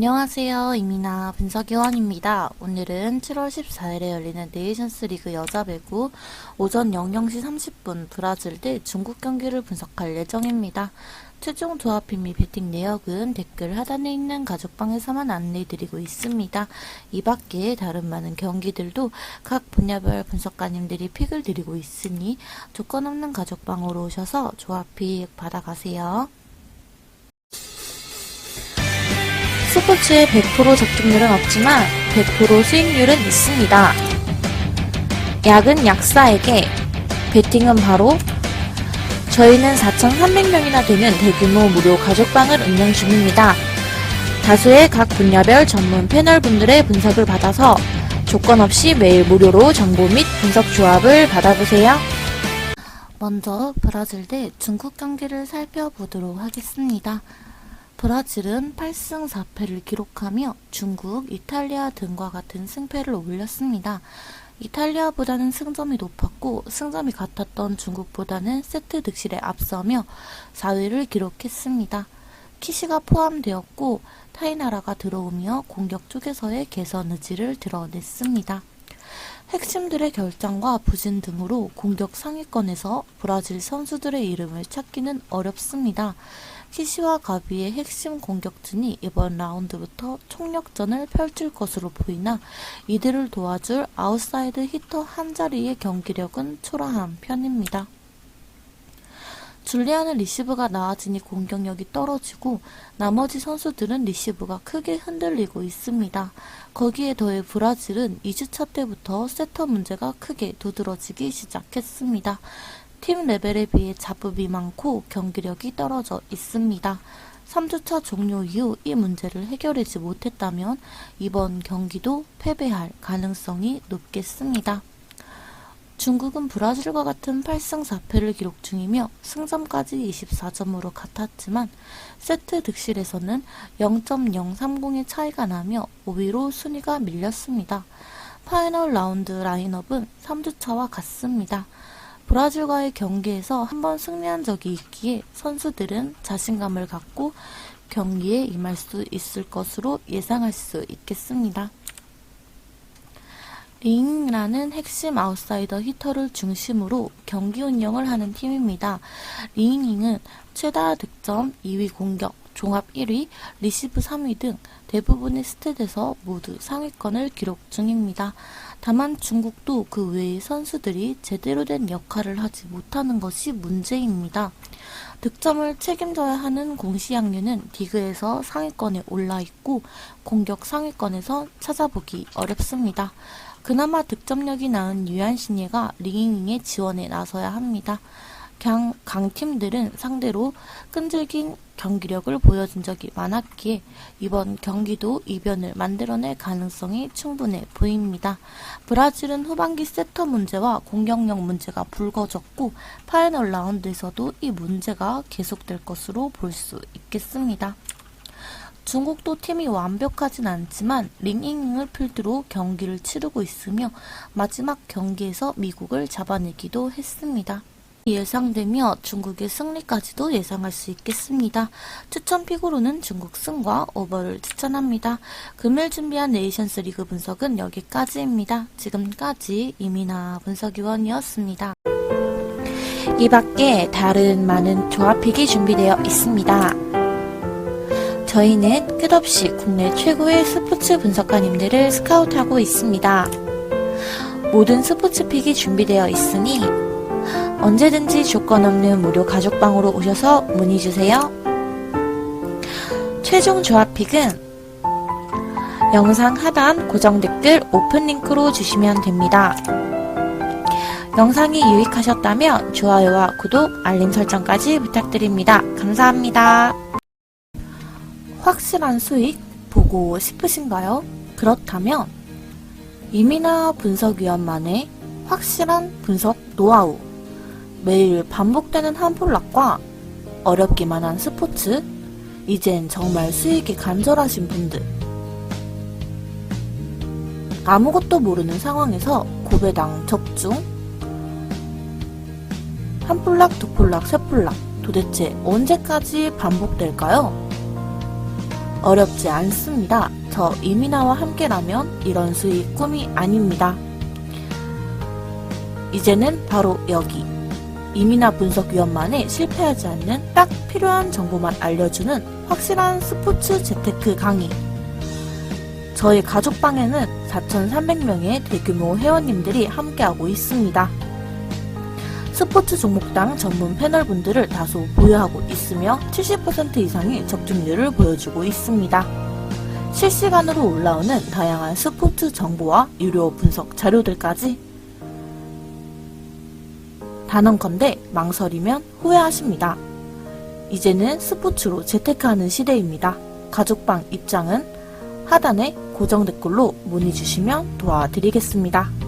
안녕하세요. 이민아 분석위원입니다. 오늘은 7월 14일에 열리는 네이션스 리그 여자 배구 오전 00시 30분 브라질 대 중국 경기를 분석할 예정입니다. 최종 조합팀 및 배팅 내역은 댓글 하단에 있는 가족방에서만 안내드리고 있습니다. 이 밖에 다른 많은 경기들도 각 분야별 분석가님들이 픽을 드리고 있으니 조건 없는 가족방으로 오셔서 조합픽 받아가세요. 스포츠의 100% 적중률은 없지만 100% 수익률은 있습니다. 약은 약사에게, 베팅은 바로 저희는 4,300명이나 되는 대규모 무료 가족방을 운영 중입니다. 다수의 각 분야별 전문 패널분들의 분석을 받아서 조건 없이 매일 무료로 정보 및 분석 조합을 받아보세요. 먼저 브라질 대 중국 경기를 살펴보도록 하겠습니다. 브라질은 8승 4패를 기록하며 중국, 이탈리아 등과 같은 승패를 올렸습니다. 이탈리아보다는 승점이 높았고 승점이 같았던 중국보다는 세트 득실에 앞서며 4위를 기록했습니다. 키시가 포함되었고 타이나라가 들어오며 공격 쪽에서의 개선 의지를 드러냈습니다. 핵심들의 결장과 부진 등으로 공격 상위권에서 브라질 선수들의 이름을 찾기는 어렵습니다. 키시와 가비의 핵심 공격진이 이번 라운드부터 총력전을 펼칠 것으로 보이나 이들을 도와줄 아웃사이드 히터 한 자리의 경기력은 초라한 편입니다. 줄리아는 리시브가 나아지니 공격력이 떨어지고 나머지 선수들은 리시브가 크게 흔들리고 있습니다. 거기에 더해 브라질은 2주차 때부터 세터 문제가 크게 두드러지기 시작했습니다. 팀 레벨에 비해 잡음이 많고 경기력이 떨어져 있습니다. 3주차 종료 이후 이 문제를 해결하지 못했다면 이번 경기도 패배할 가능성이 높겠습니다. 중국은 브라질과 같은 8승 4패를 기록 중이며 승점까지 24점으로 같았지만 세트 득실에서는 0.030의 차이가 나며 5위로 순위가 밀렸습니다. 파이널 라운드 라인업은 3주차와 같습니다. 브라질과의 경기에서 한 번 승리한 적이 있기에 선수들은 자신감을 갖고 경기에 임할 수 있을 것으로 예상할 수 있겠습니다. 링이라는 핵심 아웃사이더 히터를 중심으로 경기 운영을 하는 팀입니다. 링잉은 최다 득점 2위 공격, 종합 1위, 리시브 3위 등 대부분의 스탯에서 모두 상위권을 기록 중입니다. 다만 중국도 그 외의 선수들이 제대로 된 역할을 하지 못하는 것이 문제입니다. 득점을 책임져야 하는 공시양류는 디그에서 상위권에 올라 있고 공격 상위권에서 찾아보기 어렵습니다. 그나마 득점력이 나은 유한신예가 링잉의 지원에 나서야 합니다. 강, 강팀들은 상대로 끈질긴 경기력을 보여준 적이 많았기에 이번 경기도 이변을 만들어낼 가능성이 충분해 보입니다. 브라질은 후반기 세터 문제와 공격력 문제가 불거졌고 파이널 라운드에서도 이 문제가 계속될 것으로 볼 수 있겠습니다. 중국도 팀이 완벽하진 않지만 링잉을 필두로 경기를 치르고 있으며 마지막 경기에서 미국을 잡아내기도 했습니다. 예상되며 중국의 승리까지도 예상할 수 있겠습니다. 추천 픽으로는 중국 승과 오버를 추천합니다. 금요일 준비한 네이션스 리그 분석은 여기까지입니다. 지금까지 이민아 분석위원이었습니다. 이 밖에 다른 많은 조합픽이 준비되어 있습니다. 저희는 끝없이 국내 최고의 스포츠 분석가님들을 스카우트하고 있습니다. 모든 스포츠 픽이 준비되어 있으니 언제든지 조건 없는 무료 가족방으로 오셔서 문의 주세요. 최종 조합픽은 영상 하단 고정 댓글 오픈 링크로 주시면 됩니다. 영상이 유익하셨다면 좋아요와 구독, 알림 설정까지 부탁드립니다. 감사합니다. 확실한 수익 보고 싶으신가요? 그렇다면 이민아 분석위원만의 확실한 분석 노하우 매일 반복되는 한폴락과 어렵기만 한 스포츠 이젠 정말 수익이 간절하신 분들 아무것도 모르는 상황에서 고배당 적중 한 폴락, 두 폴락, 세 폴락 도대체 언제까지 반복될까요? 어렵지 않습니다. 저 이민아와 함께라면 이런 수익 꿈이 아닙니다. 이제는 바로 여기. 이민아 분석위원만의 실패하지 않는 딱 필요한 정보만 알려주는 확실한 스포츠 재테크 강의. 저희 가족방에는 4,300명의 대규모 회원님들이 함께하고 있습니다. 스포츠 종목당 전문 패널분들을 다소 보유하고 있으며 70% 이상의 적중률을 보여주고 있습니다. 실시간으로 올라오는 다양한 스포츠 정보와 유료 분석 자료들까지 단언컨대 망설이면 후회하십니다. 이제는 스포츠로 재테크하는 시대입니다. 가족방 입장은 하단에 고정 댓글로 문의 주시면 도와드리겠습니다.